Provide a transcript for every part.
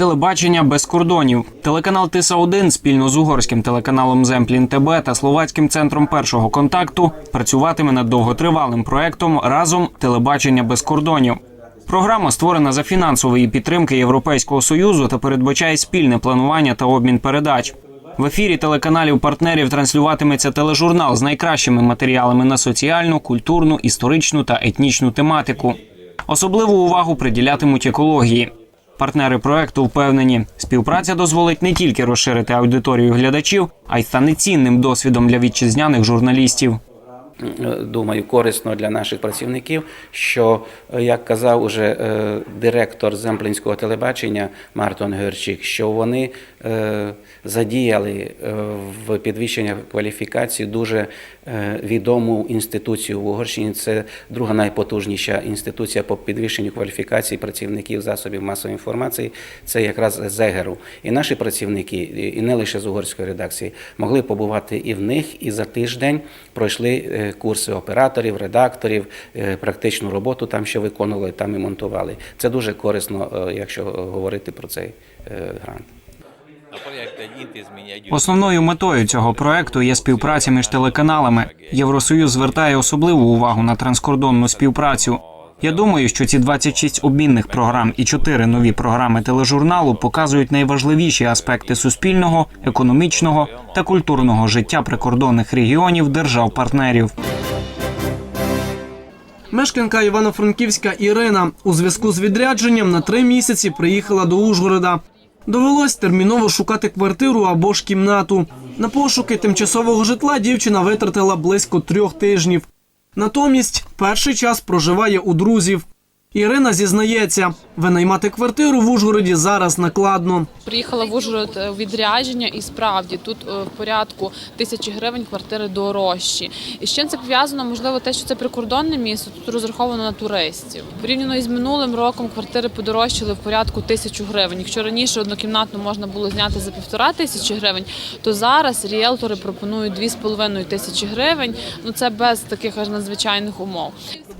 Телебачення без кордонів. Телеканал Тиса 1 спільно з угорським телеканалом Земплін ТБ та словацьким центром першого контакту працюватиме над довготривалим проектом разом телебачення без кордонів. Програма створена за фінансової підтримки Європейського союзу та передбачає спільне планування та обмін передач. В ефірі телеканалів партнерів транслюватиметься тележурнал з найкращими матеріалами на соціальну, культурну, історичну та етнічну тематику. Особливу увагу приділятимуть екології. Партнери проекту впевнені, співпраця дозволить не тільки розширити аудиторію глядачів, а й стане цінним досвідом для вітчизняних журналістів. Думаю, корисно для наших працівників, що, е, як казав уже е, директор земплінського телебачення Мартон Герчик, що вони е, задіяли в підвищення кваліфікації дуже відому інституцію в Угорщині. Це друга найпотужніша інституція по підвищенню кваліфікації працівників засобів масової інформації. Це якраз Зегеру. І наші працівники, і- не лише з угорської редакції, могли побувати і в них, і за тиждень пройшли е, курси операторів, редакторів, е, практичну роботу там ще виконували, там і монтували. Це дуже корисно, е, якщо говорити про цей е, грант. Основною метою цього проекту є співпраця між телеканалами. Євросоюз звертає особливу увагу на транскордонну співпрацю. Я думаю, що ці 26 обмінних програм і 4 нові програми тележурналу показують найважливіші аспекти суспільного, економічного та культурного життя прикордонних регіонів держав-партнерів. Мешканка Івано-Франківська Ірина у зв'язку з відрядженням на три місяці приїхала до Ужгорода. Довелось терміново шукати квартиру або ж кімнату. На пошуки тимчасового житла дівчина витратила близько трьох тижнів. Натомість перший час проживає у друзів. Ірина зізнається, винаймати квартиру в Ужгороді зараз накладно. Приїхала в Ужгород е, відрядження, і справді тут е, в порядку тисячі гривень квартири дорожчі. І з чим це пов'язано? Можливо, те, що це прикордонне місто, тут розраховано на туристів. Порівняно із минулим роком квартири подорожчали в порядку тисячу гривень. Якщо раніше однокімнатну можна було зняти за півтора тисячі гривень, то зараз ріелтори пропонують дві з половиною тисячі гривень. Ну це без таких аж надзвичайних умов.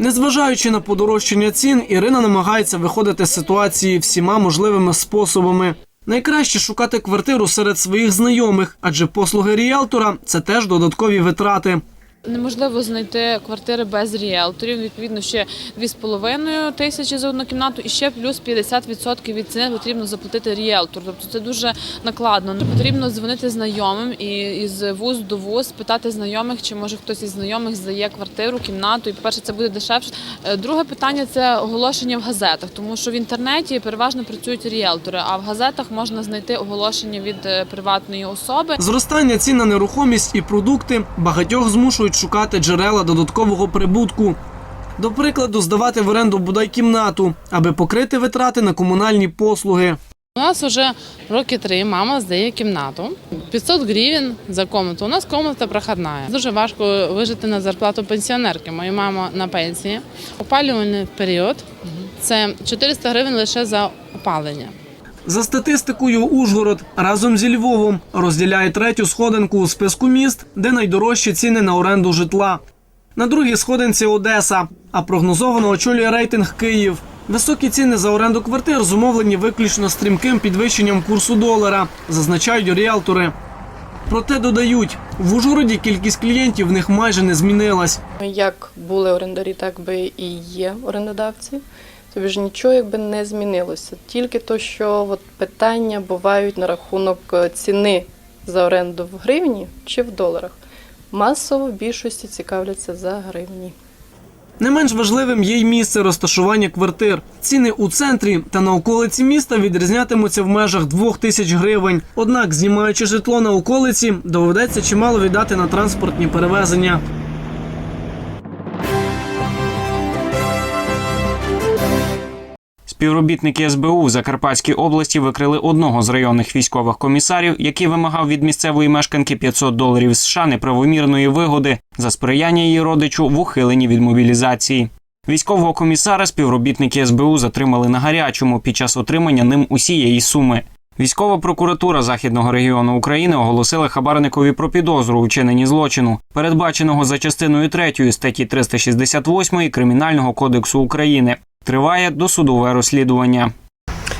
Незважаючи на подорожчання цін, Ірина намагається виходити з ситуації всіма можливими способами. Найкраще шукати квартиру серед своїх знайомих, адже послуги ріелтора це теж додаткові витрати. Неможливо знайти квартири без ріелторів. Відповідно, ще 2,5 тисячі за одну кімнату, і ще плюс 50% від ціни потрібно заплатити ріелтору. Тобто це дуже накладно. Потрібно дзвонити знайомим і із вуз до вуз питати знайомих, чи може хтось із знайомих здає квартиру, кімнату. І по-перше, це буде дешевше. Е, Друге питання це оголошення в газетах, тому що в інтернеті переважно працюють ріелтори, а в газетах можна знайти оголошення від е, приватної особи. Зростання цін на нерухомість і продукти багатьох змушують шукати джерела додаткового прибутку. До прикладу, здавати в оренду бодай кімнату, аби покрити витрати на комунальні послуги. У нас вже роки три мама здає кімнату. 500 гривень за комнату. У нас комната проходна. Дуже важко вижити на зарплату пенсіонерки. Моя мама на пенсії. Опалювальний період це 400 гривень лише за опалення. За статистикою, Ужгород разом зі Львовом розділяє третю сходинку у списку міст, де найдорожчі ціни на оренду житла. На другій сходинці Одеса, а прогнозовано очолює рейтинг Київ. Високі ціни за оренду квартир зумовлені виключно стрімким підвищенням курсу долара, зазначають ріелтори. Проте додають, в Ужгороді кількість клієнтів в них майже не змінилась. Як були орендарі, так би і є орендодавці. Тобі ж нічого якби не змінилося. Тільки то, що от питання бувають на рахунок е, ціни за оренду в гривні чи в доларах. Масово в більшості цікавляться за гривні. Не менш важливим є й місце розташування квартир. Ціни у центрі та на околиці міста відрізнятимуться в межах двох тисяч гривень. Однак, знімаючи житло на околиці, доведеться чимало віддати на транспортні перевезення. Співробітники СБУ в Закарпатській області викрили одного з районних військових комісарів, який вимагав від місцевої мешканки 500 доларів США неправомірної вигоди за сприяння її родичу в ухиленні від мобілізації. Військового комісара співробітники СБУ затримали на гарячому під час отримання ним усієї суми. Військова прокуратура західного регіону України оголосила хабарникові про підозру у злочину, передбаченого за частиною 3 статті 368 Кримінального кодексу України. Триває досудове розслідування.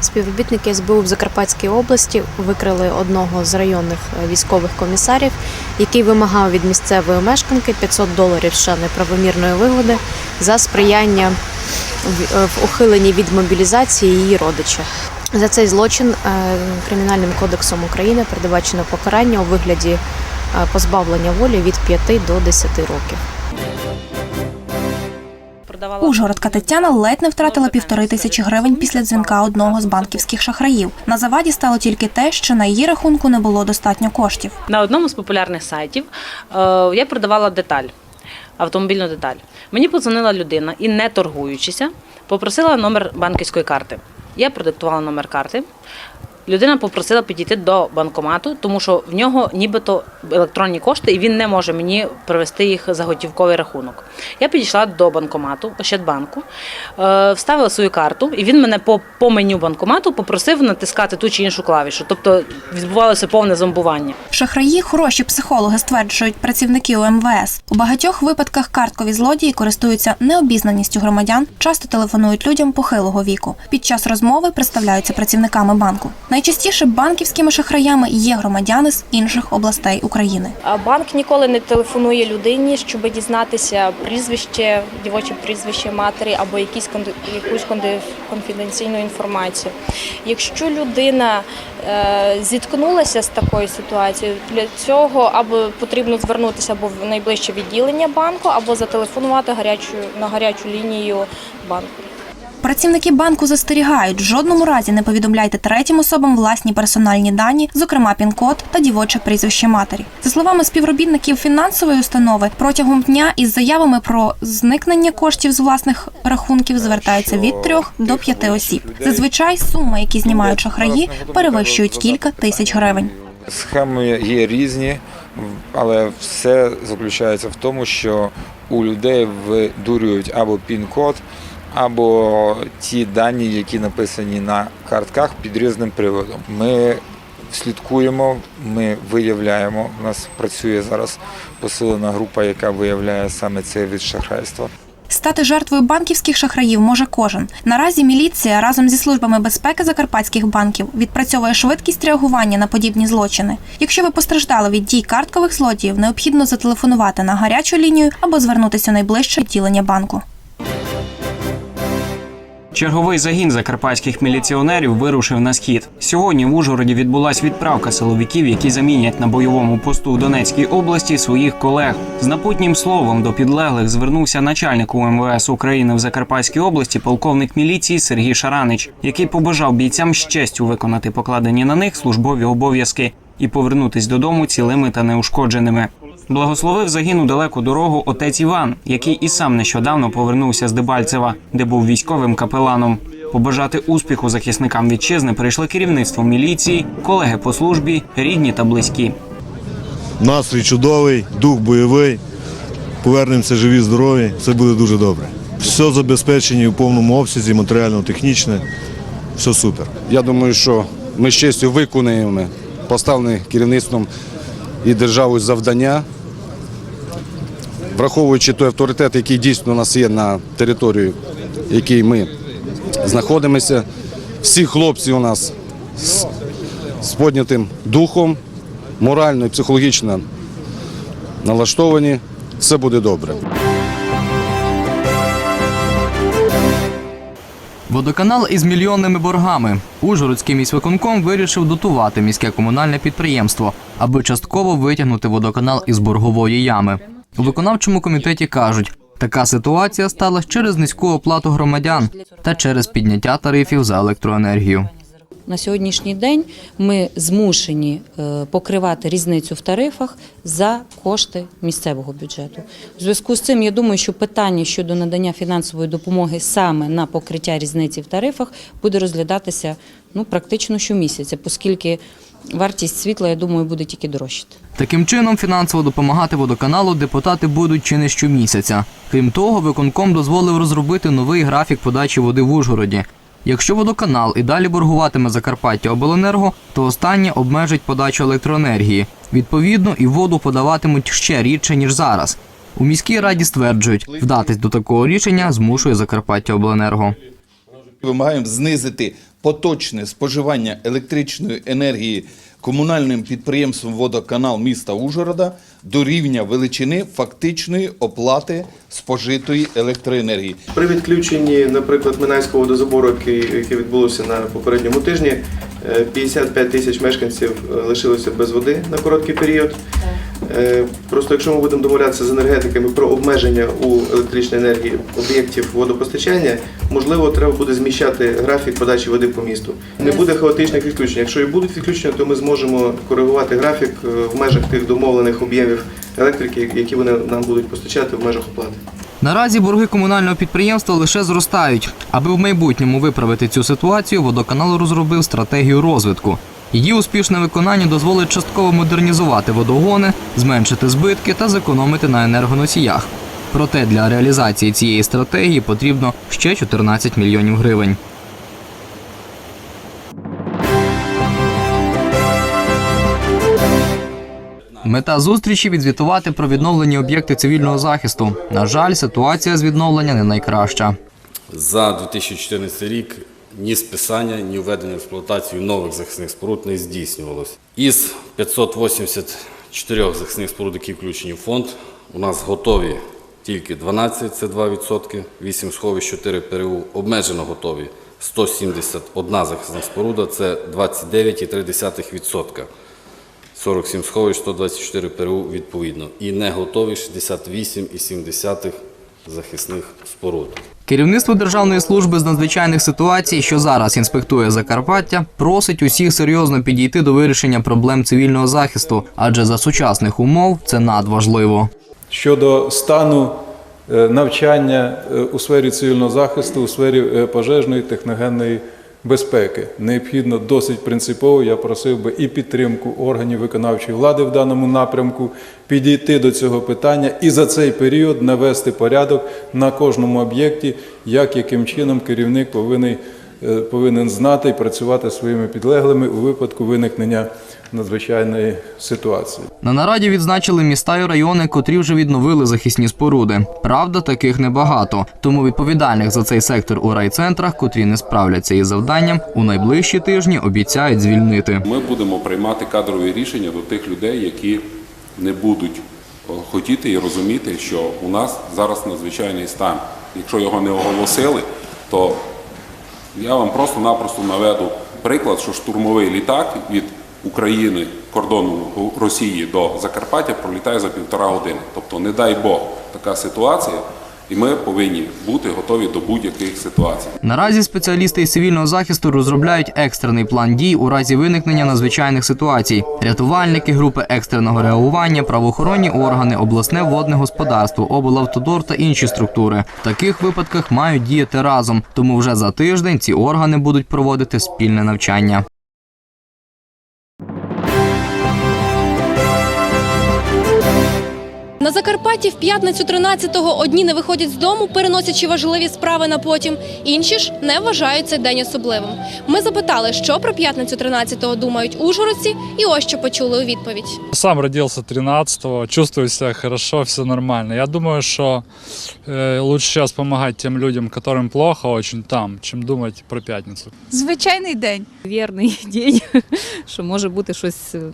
Співробітники СБУ в Закарпатській області викрили одного з районних військових комісарів, який вимагав від місцевої мешканки 500 доларів ще неправомірної вигоди за сприяння в ухиленні від мобілізації її родича. За цей злочин е, Кримінальним кодексом України передбачено покарання у вигляді е, позбавлення волі від 5 до 10 років. Ужгородка Тетяна ледь не втратила півтори тисячі гривень після дзвінка одного з банківських шахраїв. На заваді стало тільки те, що на її рахунку не було достатньо коштів. На одному з популярних сайтів е, я продавала деталь, автомобільну деталь. Мені подзвонила людина і, не торгуючися, попросила номер банківської карти. Я продиктувала номер карти. Людина попросила підійти до банкомату, тому що в нього нібито електронні кошти, і він не може мені привести їх за готівковий рахунок. Я підійшла до банкомату Ощадбанку, е, вставила свою карту, і він мене по, по меню банкомату попросив натискати ту чи іншу клавішу. Тобто відбувалося повне зомбування. Шахраї хороші психологи стверджують працівники УМВС. У багатьох випадках карткові злодії користуються необізнаністю громадян, часто телефонують людям похилого віку. Під час розмови представляються працівниками банку. Найчастіше банківськими шахраями є громадяни з інших областей України. Банк ніколи не телефонує людині, щоб дізнатися прізвище, дівоче прізвище матері або якісь якусь конфіденційну інформацію. Якщо людина е, зіткнулася з такою ситуацією, для цього або потрібно звернутися або в найближче відділення банку, або зателефонувати гарячу на гарячу лінію банку. Працівники банку застерігають, в жодному разі не повідомляйте третім особам власні персональні дані, зокрема пін-код та дівоче прізвище матері. За словами співробітників фінансової установи, протягом дня із заявами про зникнення коштів з власних рахунків звертаються від трьох до п'яти осіб. Зазвичай суми, які знімають шахраї, перевищують кілька тисяч гривень. Схеми є різні, але все заключається в тому, що у людей видурюють або пін-код, або ті дані, які написані на картках під різним приводом. Ми слідкуємо, ми виявляємо. У нас працює зараз посилена група, яка виявляє саме цей від шахрайства. Стати жертвою банківських шахраїв може кожен. Наразі міліція разом зі службами безпеки закарпатських банків відпрацьовує швидкість реагування на подібні злочини. Якщо ви постраждали від дій карткових злодіїв, необхідно зателефонувати на гарячу лінію або звернутися у найближче відділення банку. Черговий загін закарпатських міліціонерів вирушив на схід. Сьогодні в Ужгороді відбулась відправка силовиків, які замінять на бойовому посту у Донецькій області своїх колег. З напутнім словом до підлеглих звернувся начальник УМВС України в Закарпатській області, полковник міліції Сергій Шаранич, який побажав бійцям з честю виконати покладені на них службові обов'язки і повернутись додому цілими та неушкодженими. Благословив загину далеку дорогу отець Іван, який і сам нещодавно повернувся з Дебальцева, де був військовим капеланом. Побажати успіху захисникам вітчизни прийшло керівництво міліції, колеги по службі, рідні та близькі. Настрій чудовий, дух бойовий. Повернемося живі, здорові. Все буде дуже добре. Все забезпечені в повному обсязі, матеріально-технічне. Все супер. Я думаю, що ми з честю виконуємо поставлене керівництвом і державою завдання, враховуючи той авторитет, який дійсно у нас є на території, в якій ми знаходимося. Всі хлопці у нас з, з піднятим духом, морально і психологічно налаштовані. Все буде добре. Водоканал із мільйонними боргами. Ужгородський міськвиконком вирішив дотувати міське комунальне підприємство, аби частково витягнути водоканал із боргової ями. У виконавчому комітеті кажуть, така ситуація сталася через низьку оплату громадян та через підняття тарифів за електроенергію. На сьогоднішній день ми змушені е, покривати різницю в тарифах за кошти місцевого бюджету. У зв'язку з цим я думаю, що питання щодо надання фінансової допомоги саме на покриття різниці в тарифах буде розглядатися ну практично щомісяця, оскільки вартість світла, я думаю, буде тільки дорожчати. Таким чином, фінансово допомагати водоканалу депутати будуть чи не щомісяця. Крім того, виконком дозволив розробити новий графік подачі води в Ужгороді. Якщо водоканал і далі боргуватиме Закарпаття Обленерго, то останнє обмежить подачу електроенергії. Відповідно, і воду подаватимуть ще рідше ніж зараз. У міській раді стверджують, вдатись до такого рішення змушує Закарпаття Обленерго. Вимагаємо знизити поточне споживання електричної енергії комунальним підприємством Водоканал міста Ужгорода до рівня величини фактичної оплати спожитої електроенергії. При відключенні, наприклад, Минайського водозабору, який, яке відбулося на попередньому тижні, е, 55 тисяч мешканців е, лишилося без води на короткий період. Е, Просто якщо ми будемо домовлятися з енергетиками про обмеження у електричній енергії об'єктів водопостачання, можливо, треба буде зміщати графік подачі води по місту. Не буде хаотичних відключень. Якщо і будуть відключення, то ми зможемо коригувати графік е, в межах тих домовлених об'ємів електрики, які вони нам будуть постачати в межах оплати. Наразі борги комунального підприємства лише зростають. Аби в майбутньому виправити цю ситуацію, водоканал розробив стратегію розвитку. Її успішне виконання дозволить частково модернізувати водогони, зменшити збитки та зекономити на енергоносіях. Проте для реалізації цієї стратегії потрібно ще 14 мільйонів гривень. Мета зустрічі відзвітувати про відновлені об'єкти цивільного захисту. На жаль, ситуація з відновлення не найкраща. За 2014 рік ні списання, ні введення в експлуатацію нових захисних споруд не здійснювалось. Із 584 захисних споруд, які включені в фонд, у нас готові тільки 12, це 2%, 8 сховищ, 4 ПРУ, обмежено готові 171 захисна споруда, це 29,3%. 47 сховищ, 124 ПРУ відповідно. І не готові 68,7 захисних споруд. Керівництво Державної служби з надзвичайних ситуацій, що зараз інспектує Закарпаття, просить усіх серйозно підійти до вирішення проблем цивільного захисту, адже за сучасних умов це надважливо. щодо стану е, навчання е, у сфері цивільного захисту, у сфері е, пожежної техногенної безпеки. Необхідно досить принципово, я просив би і підтримку органів виконавчої влади в даному напрямку, підійти до цього питання і за цей період навести порядок на кожному об'єкті, як яким чином керівник повинен, повинен знати і працювати своїми підлеглими у випадку виникнення надзвичайної ситуації. На нараді відзначили міста і райони, котрі вже відновили захисні споруди. Правда, таких небагато. Тому відповідальних за цей сектор у райцентрах, котрі не справляться із завданням, у найближчі тижні обіцяють звільнити. Ми будемо приймати кадрові рішення до тих людей, які не будуть хотіти і розуміти, що у нас зараз надзвичайний стан. Якщо його не оголосили, то я вам просто-напросто наведу приклад, що штурмовий літак від України кордону Росії до Закарпаття пролітає за півтора години. Тобто, не дай Бог, така ситуація, і ми повинні бути готові до будь-яких ситуацій. Наразі спеціалісти із цивільного захисту розробляють екстрений план дій у разі виникнення надзвичайних ситуацій. Рятувальники, групи екстреного реагування, правоохоронні органи, обласне водне господарство, облавтодор та інші структури. В таких випадках мають діяти разом. Тому вже за тиждень ці органи будуть проводити спільне навчання. На Закарпатті в п'ятницю 13-го одні не виходять з дому, переносячи важливі справи на потім. Інші ж не вважають цей день особливим. Ми запитали, що про п'ятницю 13-го думають ужгородці, і ось що почули у відповідь. Сам родился 13-го, чувствую себя хорошо, все нормально. Я думаю, что э, лучше сейчас помогать тем людям, которым плохо очень там, чем думать про пятницу. Звичайний день. Вірний день, що може бути щось е,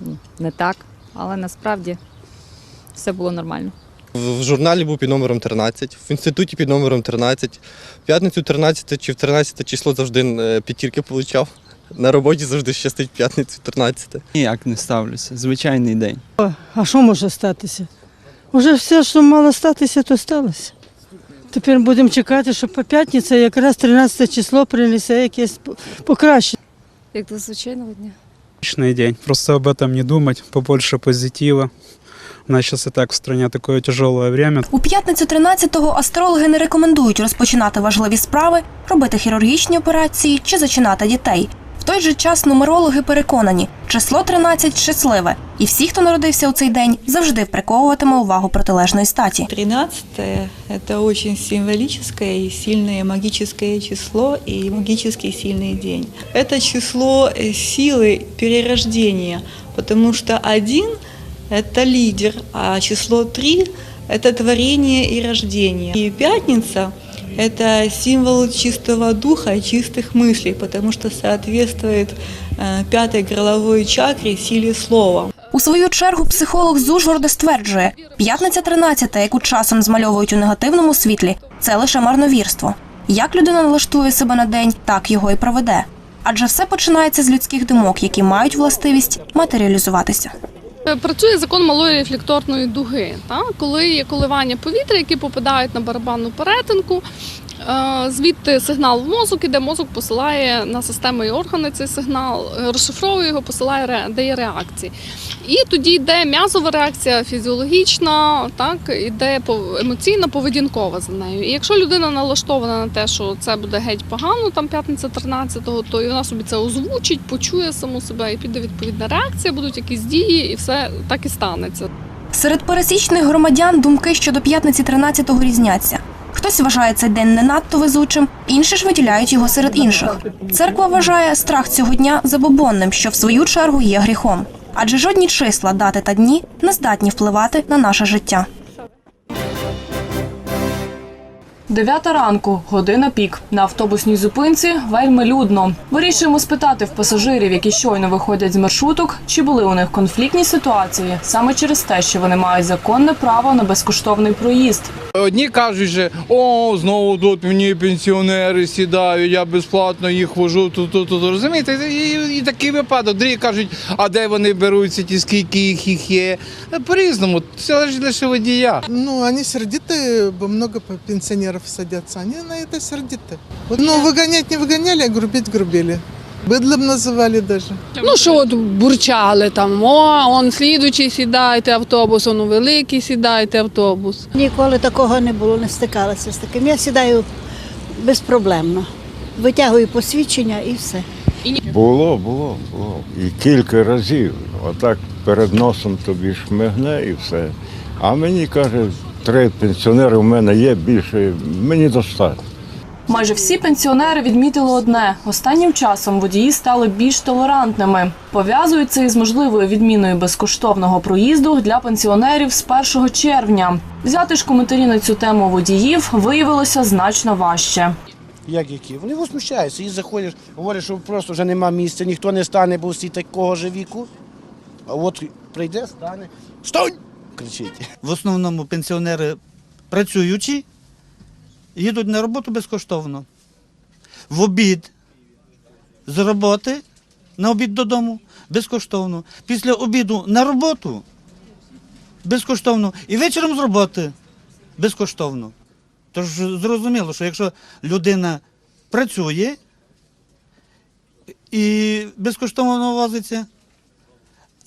ну, не так, але насправді все було нормально. В журналі був під номером 13, в інституті під номером 13. В п'ятницю 13 чи в 13 число завжди е, п'ятірки получав. На роботі завжди щастить п'ятницю 13. Ніяк не ставлюся. Звичайний день. А що може статися? Уже все, що мало статися, то сталося. Тепер будемо чекати, що по п'ятниці якраз 13 число принесе якесь покращення. Як до звичайного дня. Отличный день. Просто об этом не думать, побольше позитива У нас сейчас и так в стране такое тяжелое время. У п'ятницю 13-го астрологи не рекомендують розпочинати важливі справи, робити хірургічні операції чи зачинати дітей. В той же час нумерологи переконані, число 13 щасливе, і всі, хто народився у цей день, завжди приковуватиме увагу протилежної статі. 13 – это очень символическое и сильное магическое число и магический сильный день. Это число э, силы перерождения, потому что один – это лидер, а число 3 – это творение и рождение. И пятница это символ чистого духа и чистых мыслей, потому что соответствует э, пятой горловой чакре силе слова. У свою чергу психолог з Ужгорода стверджує, п'ятниця 13, яку часом змальовують у негативному світлі, це лише марновірство. Як людина налаштує себе на день, так його і проведе. Адже все починається з людських думок, які мають властивість матеріалізуватися. Е, Працює закон малої рефлекторної дуги, та? коли є коливання повітря, які попадають на барабанну перетинку. Е, Звідти сигнал в мозок іде, мозок посилає на системи і органи цей сигнал, е, розшифровує його, посилає дає реакції. І тоді йде м'язова реакція фізіологічна, так іде емоційна, поведінкова за нею. І якщо людина налаштована на те, що це буде геть погано, там п'ятниця 13-го, то і вона собі це озвучить, почує саму себе і піде відповідна реакція, будуть якісь дії, і все так і станеться. Серед пересічних громадян думки щодо п'ятниці 13-го різняться. Хтось вважає цей день не надто везучим, інші ж виділяють його серед інших. Церква вважає страх цього дня забобонним, що в свою чергу є гріхом. Адже жодні числа, дати та дні не здатні впливати на наше життя. Дев'ята ранку, година пік. На автобусній зупинці вельми людно. Вирішуємо спитати в пасажирів, які щойно виходять з маршруток, чи були у них конфліктні ситуації саме через те, що вони мають законне право на безкоштовний проїзд. Одні кажуть, що о, знову тут мені пенсіонери сідають, я безплатно їх вожу тут, тут, тут. Розумієте, і, і такий випадок. Другі кажуть, а де вони беруться, ті скільки їх їх є. Е, По-різному, це лише лише водія. Ну, они сердиты, бо много пенсионеров садятся. Они на это сердиты. Вот, ну, выгонять не выгоняли, а грубить грубили. Быдлом называли даже. Ну що от бурчали там, о, он слідуючий сідайте автобус, он у великий сідайте автобус. Ніколи такого не було, не стикалася з таким. Я сідаю безпроблемно. Витягую посвідчення і все. Було, було, було. І кілька разів. Отак перед носом тобі шмигне і все. А мені каже, три пенсіонери у мене є більше, мені достатньо. Майже всі пенсіонери відмітили одне: останнім часом водії стали більш толерантними. Пов'язують це із можливою відміною безкоштовного проїзду для пенсіонерів з 1 червня. Взяти ж коментарі на цю тему водіїв виявилося значно важче. Як які? Вони возмущаються і заходять, говорять, що просто вже нема місця, ніхто не стане, бо всі такого ж віку. А от прийде, стане. Стань! Кричить. В основному пенсіонери працюючі, їдуть на роботу безкоштовно. В обід з роботи на обід додому безкоштовно. Після обіду на роботу безкоштовно. І вечором з роботи безкоштовно. Тож зрозуміло, що якщо людина працює і безкоштовно возиться,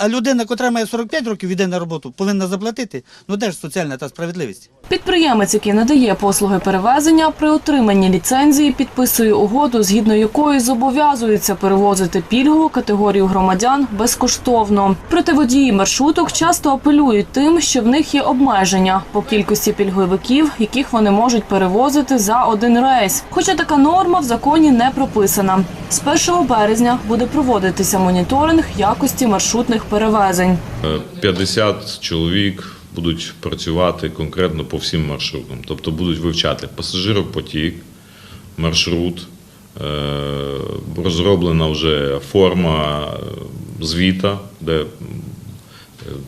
а людина, котра має 45 років, йде на роботу, повинна заплатити. Ну де ж соціальна та справедливість? Підприємець, який надає послуги перевезення, при отриманні ліцензії підписує угоду, згідно якої зобов'язується перевозити пільгову категорію громадян безкоштовно. Проте водії маршруток часто апелюють тим, що в них є обмеження по кількості пільговиків, яких вони можуть перевозити за один рейс. Хоча така норма в законі не прописана. З 1 березня буде проводитися моніторинг якості маршрутних перевезень. 50 чоловік будуть працювати конкретно по всім маршрутам, тобто будуть вивчати пасажиропотік, маршрут, е, розроблена вже форма е, звіта, де е,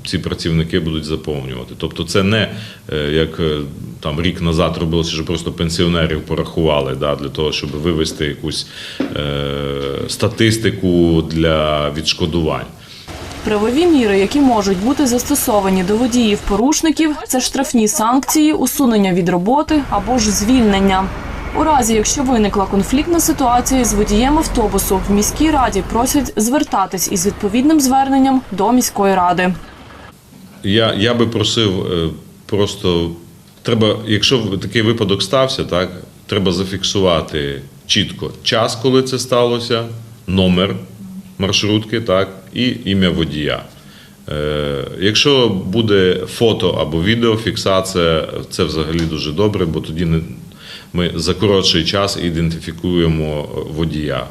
ці працівники будуть заповнювати. Тобто це не е, як е, там рік назад робилося, що просто пенсіонерів порахували да, для того, щоб вивести якусь е, статистику для відшкодувань. Правові міри, які можуть бути застосовані до водіїв-порушників, це штрафні санкції, усунення від роботи або ж звільнення. У разі, якщо виникла конфліктна ситуація з водієм автобусу, в міській раді просять звертатись із відповідним зверненням до міської ради. Я, я би просив е, просто треба, якщо такий випадок стався, так треба зафіксувати чітко час, коли це сталося, номер маршрутки, так, і ім'я водія. Е, якщо буде фото або відеофіксація, це взагалі дуже добре, бо тоді ми за коротший час ідентифікуємо водія.